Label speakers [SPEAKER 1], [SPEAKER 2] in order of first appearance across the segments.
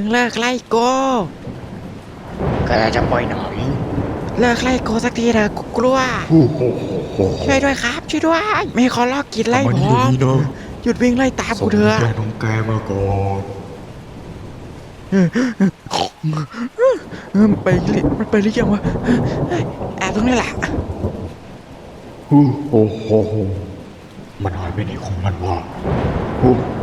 [SPEAKER 1] มึงเลิกไล่โก
[SPEAKER 2] แกจะไปไหน
[SPEAKER 1] เลิกไล่โกสักทีเถอะกูกลัว
[SPEAKER 2] โอ้โหโหโห
[SPEAKER 1] ช่วยด้วยครับ ช่วยด้วย ไม่ขอลอกกินไล่
[SPEAKER 2] มัน
[SPEAKER 1] ผ
[SPEAKER 2] ดี
[SPEAKER 1] ม
[SPEAKER 2] เนาะ
[SPEAKER 1] หยุดวิ่งไล่ตาม
[SPEAKER 2] ส่
[SPEAKER 1] กู
[SPEAKER 2] ง
[SPEAKER 1] เถอะ
[SPEAKER 2] แกของแกมาก่อน
[SPEAKER 1] เออมันไปหรือมันไปหรือยังวะเฮ้ยแอบตรงนี้แหละ
[SPEAKER 2] โอ้โหโหโหมันหายไปไหนของมันวะโอ้โห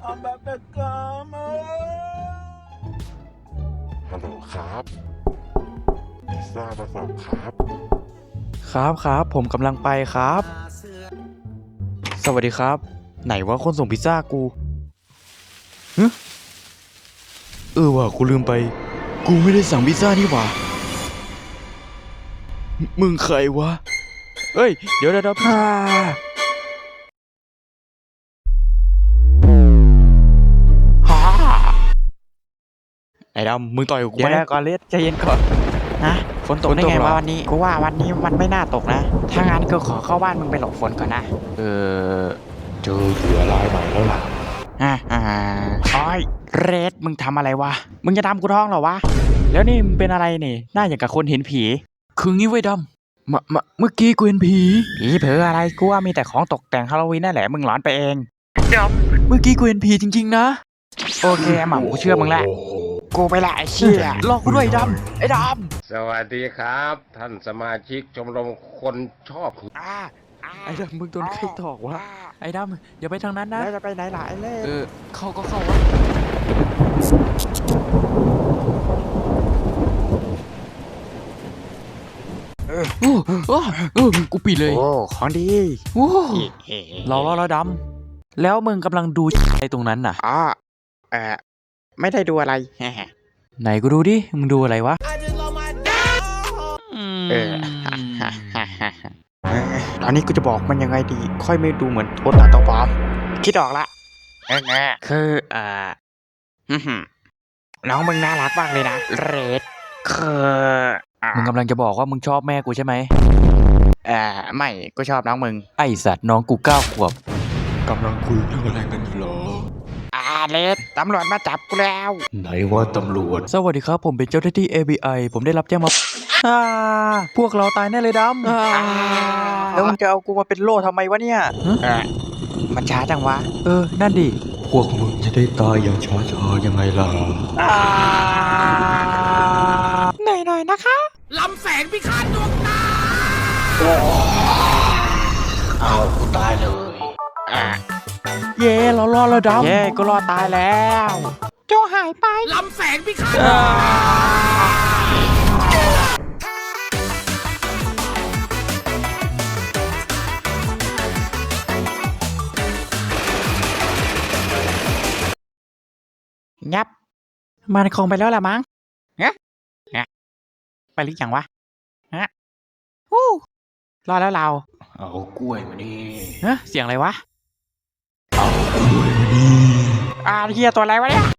[SPEAKER 2] โห
[SPEAKER 3] ฮัลโหลครับพิซซ่ามาส่งครับ
[SPEAKER 4] ครับครับผมกำลังไปครับ สวัสดีครับ ไหนว่าคนส่งพิซซ่ากูฮะเออว่ะกูลืมไป กูไม่ได้สั่งพิซซ่านี่หว่า มึมึงใครวะ เอ้ย เดี๋ยวเดี๋ยวเดี๋ยว อ้ดำมึงต่อยกับกู
[SPEAKER 1] เดี๋ยว
[SPEAKER 4] ไหม
[SPEAKER 1] นะก่อนเลสใจเย็นก่อนนะ
[SPEAKER 4] ฝนตก
[SPEAKER 1] ได้ไง
[SPEAKER 4] เหรอ
[SPEAKER 1] ว่าวันนี้กูว่าวันนี้มันไม่น่าตกนะ ถ้างั้นก็ขอเข้าบ้านมึงไปหลบฝนก่อนนะ
[SPEAKER 4] เออ
[SPEAKER 2] เจอเหยื่อรายใหม่แล้วล่ะ
[SPEAKER 1] อ่าอ่าโอ้ยเรสมึงทำอะไรวะมึงจะทำกูท้องเหรอวะแล้วนี่มึงเป็นอะไรนี่หน้าอย่างกับคนเห็นผี
[SPEAKER 4] คืองี้ไว้ยดำมามาเมื่อกี้กูเห็นผี
[SPEAKER 1] ผีเผลออะไรกูว่ามีแต่ของตกแต่งฮาโลวีนนั่นแหละมึงหลอนไปเอง
[SPEAKER 4] เมื่อกี้กูเห็นผีจริงๆนะ
[SPEAKER 1] โอเคหม่ำกูเชื่อมึงแล้ว
[SPEAKER 2] โโห
[SPEAKER 1] กูไปละไอ้เชี่ย
[SPEAKER 4] ลอกกูด้วยไอ้ดำไอ้ด
[SPEAKER 5] สวัสดีครับ ท่านสมาชิกชมรมคนชอบ
[SPEAKER 1] อ่าอ่าำ
[SPEAKER 4] ไอ้ดำมึงโดนใครตอกวะไอ้ดำอย่าไปทางนั้นนะ
[SPEAKER 1] แล้วจะไปไหนล่ะไอ้เล่
[SPEAKER 4] เออเข้าก็เข้าวะโอ้โอ้เออกูปิดเลย
[SPEAKER 1] โอ้ของดี
[SPEAKER 4] โอ้เราเราเราดำแล้วมึงกำลังดูไอ้ตรงนั้นน่ะ
[SPEAKER 1] อ๋อเออ ไม่ได้ดูอะไร
[SPEAKER 4] ไหนกูดูดิ มึงดูอะไรวะ
[SPEAKER 1] เออเออ ตอนนี้กูจะบอกมันยังไงดี ค่อยไม่ดูเหมือนโทษตาตัวปลอมคิดออกละเออไงคือเอ่ออื้อหือน้องมึงน่ารักมากเลยนะ เรดคืออะ
[SPEAKER 4] มึงกำลังจะบอกว่ามึงชอบแม่กูใช่ไหม
[SPEAKER 1] เอ่อไม่กูชอบน้องมึง
[SPEAKER 4] ไอสัตว์น้องกูเก้าขวบ
[SPEAKER 2] กำลังคุยเรื่องอะไรกันอยู่เหรอ
[SPEAKER 1] อ่า เรดตำรวจมาจับกูแล้ว
[SPEAKER 2] ไหนว่าตำรวจ
[SPEAKER 4] สวัสดีครับ ผมเป็นเจ้าหน้าที่ ABI ผมได้รับแจ้งมาอ่าพวกเราตายแน่เลยดำอ่าแล้วมึงจะเอากูมาเป็นโล่ทำไมวะเนี่ย
[SPEAKER 1] เออมันช้าจังวะ
[SPEAKER 4] เออ นั่นดิ
[SPEAKER 2] พวกมึงจะได้ตายอย่างช้าๆยังไงล่ะ
[SPEAKER 1] หน่อยหน่อยๆนะคะ
[SPEAKER 2] เอากูตายเลย
[SPEAKER 1] อ่า
[SPEAKER 4] เย้เรารอดแล้วดำ
[SPEAKER 1] เย้กูรอดตายแล้ว โจหายไปลำแสงพิฆาตงับ มันคงไปแล้วละมั้งเนะเนะไปหรือยังวะฮะฮู้รอดแล้วเรา
[SPEAKER 2] เอากล้วยมานี่
[SPEAKER 1] เฮ้เสียงอะไรวะ
[SPEAKER 2] เอ้าน
[SPEAKER 1] เฮียตัวอะไรวะเนี่ย